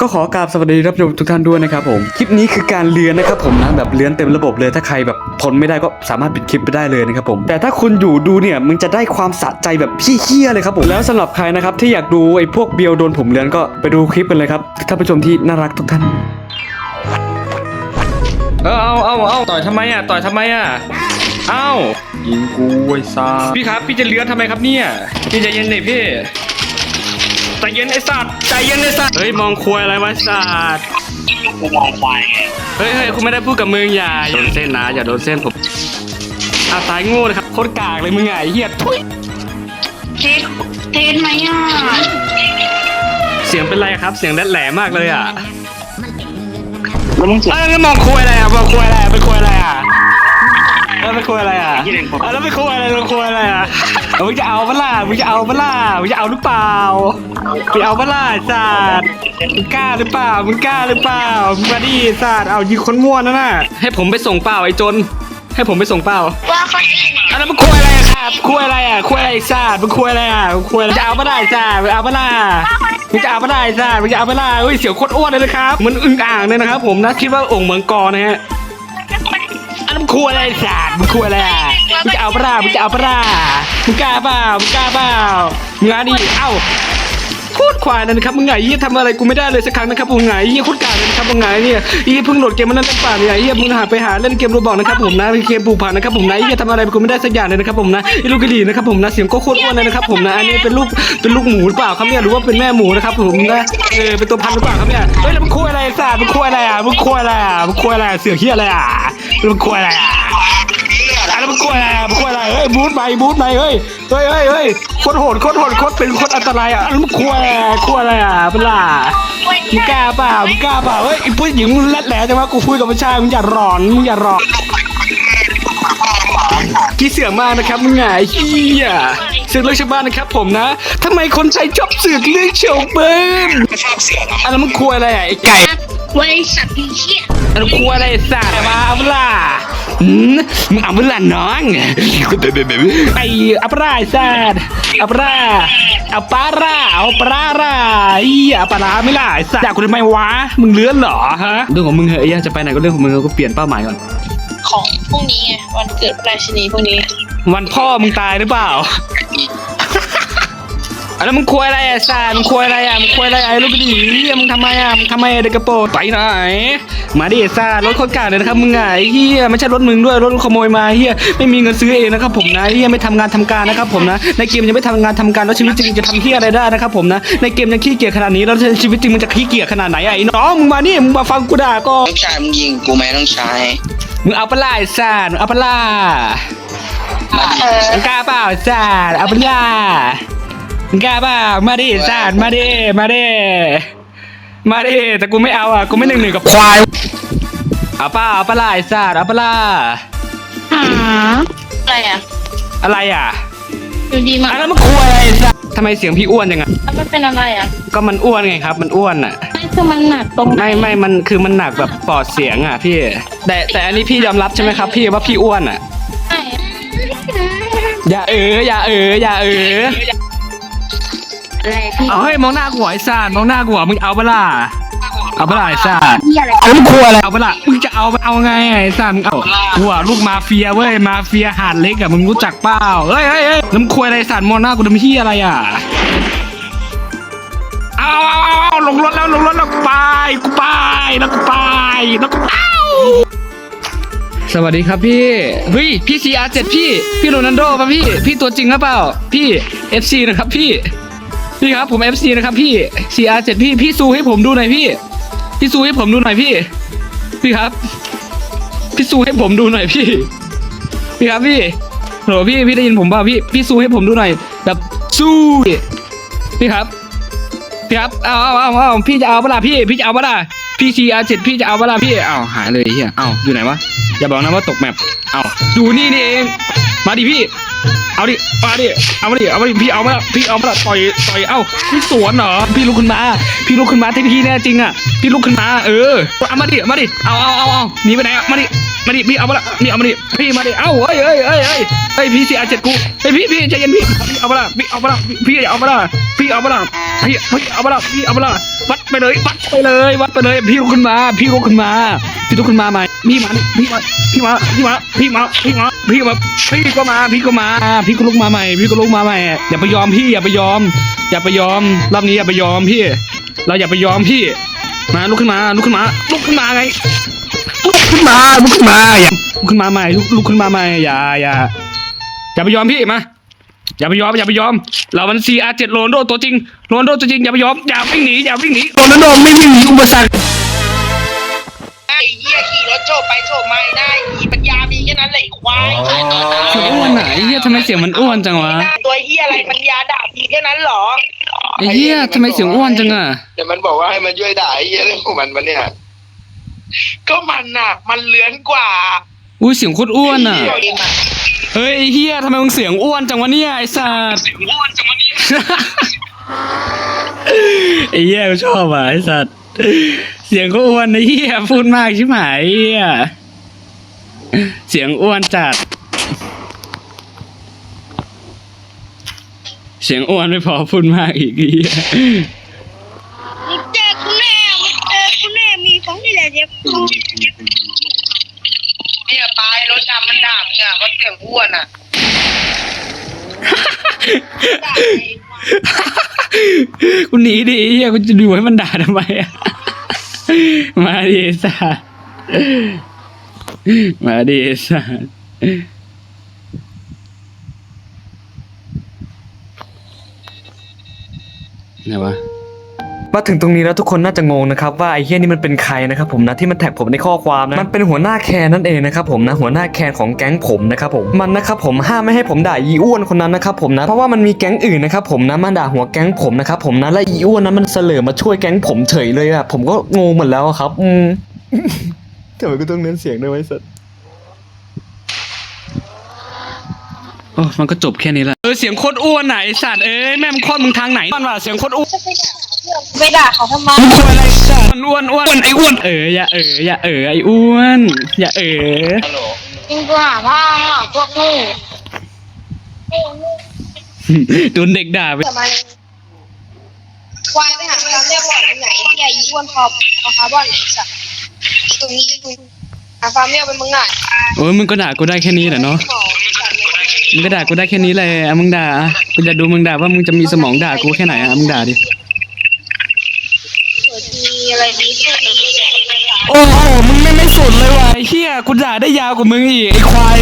ก็ขอกราบสวัสดีรับชมทุกท่านด้วยนะครับผม คลิปนี้คือการเลือนนะครับผมนะแบบเลือนเต็มระบบเลยถ้าใครแบบทนไม่ได้ก็สามารถปิดคลิปไปได้เลยนะครับผม แต่ถ้าคุณอยู่ดูเนี่ยมึงจะได้ความสะใจแบบพี่เฮี้ยเลยครับผมแล้วสำหรับใครนะครับที่อยากดูไอ้พวกเบียวโดนผมเลือนก็ไปดูคลิปกันเลยครับท่านผู้ชมที่น่ารักทุกท่านเออเอาเอาเอาต่อยทำไมอะต่อยทำไมอะเอ้ายิงกูไอ้ซ่าพี่ครับพี่จะเลื้อนทำไมครับเนี่ยพี่ใจเย็นหน่อยพี่ใจ เย็นไอ้สัตว์ใจเย็นไอ้สัตว์เฮ้ยมองควยอะไรวะสัตว์กูมองควายเฮ้ยเฮ้ยคุณไม่ได้พูดกับมึงอย่าอย่าโดนเส้นนะอย่าโดนเส้นผมอาตายโง่เลยครับโคตรกากเลยมึงไงเฮียทุยเทสเทสไหมอะเสียงเป็นไรครับ เสียงแดดแหลมมากเลยอะแล้วมึงเสียเอ้ยแล้วมองควยอะไรอะมองควยอะไรอะเป็นควยอะไรอะแล้วเป็นควยอะไรอะที่เล่นผมอะแล้วไม่คุยอะไรเราคุยอะไรอะเอามึงจะเอาปะล่ะมึงจะเอาปะล่ะมึงจะเอาหรือเปล่า มึงเอาปะล่ะสัตว์มึงกล้าหรือเปล่ามึงกล้าหรือเปล่ามึงมาดิสัตว์เอายิงคนม่วนนั่นน่ะให้ผมไปส่งเปล่าไอ้จน ให้ผมไปส่งเปล่าว่าเขาเองอะแล้วมึงคุยอะไรอะครับคุยอะไรอะคุยอะไรสัตว์มึงคุยอะไรอะมึงคุยอะไรจะเอาปะล่ะสัตว์มึงเอาปะล่ะมึงจะเอาปะล่ะสัตว์มึงจะเอาปะล่ะเฮ้ยเสียวโคตรอ้วนเลยนะครับเหมันอึ่งอ่างเลยนะครับ ผมนะคิดว่าองค์เมืองกอนะฮะอันนั้นมึงคุยอะไรสัตว์มึงคุยอะไรอะมึงจะเอาปะล่ะมึงจะเอาปะล่ะมึงกล้าเปล่ามึงกล้าเปล่ามึงอะดิเอ้า โคตรควายเลยนะครับมึงไงยี่ทำอะไรกูไม่ได้เลยสักครั้งนะครับมึงไงยี่โคตรกากเลยนะครับมึงไงเนี่ยยี่เพิ่งโหลดเกมมันนั่นเล่นป่าเนี่ยยี่มึงหาไปหาเล่นเกมโรบอกนะครับผมนะเกมปูผักนะครับผมนะยี่ทำอะไรกูไม่ได้สักอย่างเลยนะครับผมนะไอ้ลูกกระดิ่นะครับผมนะเสียงก็โคตรอ้วนเลยนะครับผมนะอันนี้เป็นลูกเป็นลูกหมูหรือเปล่าครับเนี่ยหรือว่าเป็นแม่หมูนะครับผมนะเออเป็นตัวพันหรือเปล่าครับเนี่ยเฮ้ยแล้วมึงคุยอะไรสัตว์มึงคุยอะไรอะมึงคุยอะไรอะมึงคุยอะไรเสือเหี้ยอะไรอะมึงคุยอะไรอะ กลัวอะไรมันกลัวอะไรเฮ้ยบูทไปบูทไปเฮ้ยเฮ้ยเฮ้ยเฮ้ยโคตรโหดโคตรโหดโคตรเป็นโคตรอันตรายอะอะไรมันกลัวอะกลัวอะไรอะเป็นล่ะมึงกล้าเปล่ามึงกล้าเปล่าเฮ้ยไอ้ผู้หญิงมึงแรดแหล่จังวะกูคุยกับผู้ชายมึงอย่าร้อนมึงอย่าร้อนกี่เสือกมากนะครับมึงไงเฮียเสือกเรื่องชาวบ้านนะครับ ผมนะทำไมคนใช้ชอบเสือกเรื่องชาวบ้านชอบเสียงอะไรมันกลัวอะไรอะไอ้ไก่ บริษัทพี่เชี่ยอันครัวอะไรสัตว์มาเอาเปล่าอืมมึงเอาเปล่าน้องไอ้อัปราสัตว์อัปราอัปาราเอาปลาราอีอัปลาไม่ล่ะไอ้สัตว์จากกูทำไมวะมึงเลื้อนเหรอฮะเรื่องของมึงเหอะไอ้เหี้ยจะไปไหนก็เรื่องของมึงก็เปลี่ยนเป้าหมายก่อนของพรุ่งนี้ไงวันเกิดราชินีพรุ่งนี้ วันพ่อมึงตายหรือเปล่าอะ แล้วมึงคุยอะไรอะสัตว์มึงคุยอะไรอะมึงคุยอะไรอะไอ้ลูกกระดิ่งเหี้ยมึงทำไมอะมึงทำไมอะเด็กกระโปรงไปไหนมาดิสัตว์รถคนกลางเลยนะครับมึงไงเฮียไม่ใช่รถมึงด้วยรถขโมยมาเฮียไม่มีเงินซื้อเองนะครับผมนะเฮียไม่ทำงานทำการนะครับผมนะในเกมยังไม่ทำงานทำการแล้วชีวิตจริงจะทำเฮียอะไรได้นะครับผมนะในเกมยังขี้เกียจขนาดนี้แล้วชีวิตจริงมันจะขี้เกียจขนาดไหนอะไอ้น้องมึงมานี่มึงมาฟังกูด่าก็น้องชายมึงยิงกูไหมน้องชายมึงเอาปะล่าไอ้สัตว์มึงเอาปะล่าเออมึงกล้าเปล่าไอ้สัตว์เอาปะล่ามึง กล้าเปล่ามาดิสัตว์มาดิมาดิมาดิแต่กูไม่เอาอะกูไม่หนึ่งหนึ่งกับควายเอาเปล่าเอาปะล่าไอ้สัตว์เอาปะล่าหาอะไรอะอะไรอะอยู่ดีมาอันนั้นมันคุยอะไรสัตว์ทำไมเสียงพี่อ้วนจังอะแล้วมันเป็นอะไรอะก็มันอ้วนไงครับ มันอ้วนอะ ไม่คือมันหนักตรงไหนไม่ไม่มันคือมันหนักแบบปอดเสียงอะพี่ แต่แต่อันนี้พี่ยอมรับใช่ไหมครับ พี่ว่าพี่อ้วนอะ ไม่อย่าเอออย่าเอออย่าเออ อะไรพี่เอาเฮ้ยมองหน้ากูหัวไอ้สัตว์มองหน้ากูหัวมึงเอาเปะล่าเอาเปะล่าไอ้สัตว์พี่อะไรเอามึงครัวอะไรเอาเปะล่ามึงจะเอาเอาไงไอ้สัตว์มึงเอากูอะลูกมาเฟียเว้ยมาเฟียหาดเล็กอะมึงรู้จักเปล่าเฮ้ยเฮ้ยเฮ้ยแล้วมึงครัวอะไรไอ้สัตว์มองหน้ากูทำเหี้ยอะไรอะเอาเอาเอาเอาลงรถแล้วลงรถแล้วกูไปกูไปแล้วกูไปแล้วกูเอาสวัสดีครับพี่เฮ้ยพี่ CR7 พี่ พี่โรนัลโดป่ะพี่ พี่ตัวจริงหรือเปล่า พี่ FC นะครับพี่ พี่ครับผม FC นะครับพี่ CR7 พี่พี่ซูให้ผมดูหน่อยพี่ พี่ซูให้ผมดูหน่อยพี่ พี่ครับ พี่ซูให้ผมดูหน่อยพี่ พี่ครับพี่โหลพี่พี่ได้ยินผมเปล่าพี่พี่ซูให้ผมดูหน่อยแบบสู้พี่ครับพี่ครับเอาเอาเอาเอาพี่จะเอาเปล่าพี่พี่จะเอาเปล่าพี่ CR7 พี่จะเอาเปล่าพี่เอาหายเลยเฮียเอาอยู่ไหนวะอย่าบอกนะว่าตกแมปเอาอยู่นี่นี่เองมาดิพี่ เอาดิมาดิ เอามาดิ เอามาดิ พี่เอามาละพี่เอามาละต่อย ต่อย เอ้า พี่สวนเหรอ พี่ลุกขึ้นมา พี่ลุกขึ้นมาที่พี่แน่จริงอะพี่ลุกขึ้นมา เออเอามาดิมาดิเอาเอาเอาเอาหนีไปไหนอะมาดิมาดิพี่เอามาละนี่เอามาดิพี่มาดิเอ้าเอ้ยเอ้ยเอ้ยเอ้ยเฮ้ยพี่เสียเจ็ดกูเฮ้ยพี่พี่ใจเย็นพี่พี่เอามาละพี่เอามาละพี่พี่เอามาละพี่เอามาละพี่พี่เอามาละพี่เอามาละวัดไปเลยวัดไปเลยวัดไปเลยพี่ลุกขึ้นมา พี่ลุกขึ้นมาพี่ลุกขึ้นมาใหม่พี่มาพี่มาพี่มาพี่มาพี่มาพี่มาพี่มาพี่ก็มาพี่ก็มาพี่ก็ลุกมาใหม่ พี่ก็ลุกมาใหม่อย่าไปยอมพี่อย่าไปยอม อย่าไปยอมรอบนี้อย่าไปยอมพี่ เราอย่าไปยอมพี่ มาลุกขึ้นมาลุกขึ้นมาลุกขึ้นมาไงลุกขึ้นมาลุกขึ้นมาอย่าลุกขึ้นมาใหม่ลุกลุกขึ้นมาใหม่อย่าอย่าอย่าไปยอมพี่มาอย่าไปยอมอย่าไปยอมเรามันซีอาร์เจ็ดโรนลโดตัวจริงโรนลโดตัวจริงอย่าไปยอมอย่าวิ่งหนีอย่าวิ่งหนีโรนลโดไม่วิ่งหนีอุปสรรคไอ้เหี้ยขี่รถโชว์ไปโชว์มาได้ขี่ปัญญามีแค่นั้นแหละ ไอ้ควายเสียงอ้วนไหนเฮียทำไมเสียงมันอ้วนจังวะตัวเหี้ยอะไรปัญญาด่ามีแค่นั้นเหรอไอ้เฮียทำไมเสียงอ้วนจังอะเดี๋ยวมันบอกว่าให้มันช่วยด่าไอ้เหี้ยเรื่องของมันมันเนี่ย ก็มันน่ะ มันเลื้อนกว่าอุ้ยเสียงโคตรอ้วนอะเหี้ยเองอะเฮ้ยไอ้เฮียทำไมมึงเสียงอ้วนจังวะเนี่ยไอ้สัสไอ้เฮียกูชอบอะไอ้สัสเสียงก็อ้วนไอ้เฮียพูดมากใช่ไหมไอ้เฮีย เสียงอ้วนจัด เสียงอ้วนไม่พอพูดมากอีกไอ้เฮีมึงเจอกูแน่มึงเจอกูแน่มีของนี่แหละเดี๋ยวกูเนี่ยตายรถดำมันด่ามึงอะมันเสียงอ้วนอะกูหนีดิเฮียกูจะดูให้มันด่าทำไมอะมาดิไอ้สัส มาดิสัสไหนวะมาถึงตรงนี้แล้วทุกคนน่าจะงงนะครับว่าไอ้เฮียนี่มันเป็นใครนะครับผมนะที่มันแท็กผมในข้อความนะมันเป็นหัวหน้าแคนนั่นเองนะครับผมนะหัวหน้าแคนของแก๊งผมนะครับผมมันนะครับผมห้ามไม่ให้ผมด่าอีอ้วนคนนั้นนะครับผมนะเพราะว่ามันมีแก๊งอื่นนะครับผมนะมาด่าหัวแก๊งผมนะครับผมนะและอีอ้วนนั้นมันเสลอมาช่วยแก๊งผมเฉยเลยอะผมก็งงหมดแล้วครับอืม ทำไมก็ต้องเน้นเสียงด้วยไว้สัตโอ้มันก็จบแค่นี้แหละเออเสียงโคตรอ้วนไหนะไอ้สัตว์เอ้ยแม่มึงคลอดมึงทางไหนมันว่าเสียงโคตรอ้วนไปด่าเขาทำไมมึงควรอะไรสัตว์มันอ้วนอ้วนไอ้อ้วนเอออย่าเอออย่าเออไอ้อ้วนอย่าเออฮัลโหลจริงกูหาว่าพวกนี้โดนเด็กด่าไปทำไมควายไปหาเราเรียกว่าไหนที่ใหญ่อ้วนพอพอคาร์บอนไหนสัตว์ ตรงนี้ดูหาฟาร์มเมียเป็นมึงอะโอ้ยมึงก็ด่ากูได้แค่นี้แหละเนาะมึงก็ด่ากูได้แค่นี้เลยอะมึงด่าอะกูจะดูมึงด่าว่ามึงจะมีสมองด่ากูแค่ไหนอะมึงด่าดิมีอะไรดีขึ้นโอ้โหมึงไม่ไม่สุดเลยว่ะไอ้เหี้ยกูด่าได้ยาวกว่ามึงอีกไอ้ควาย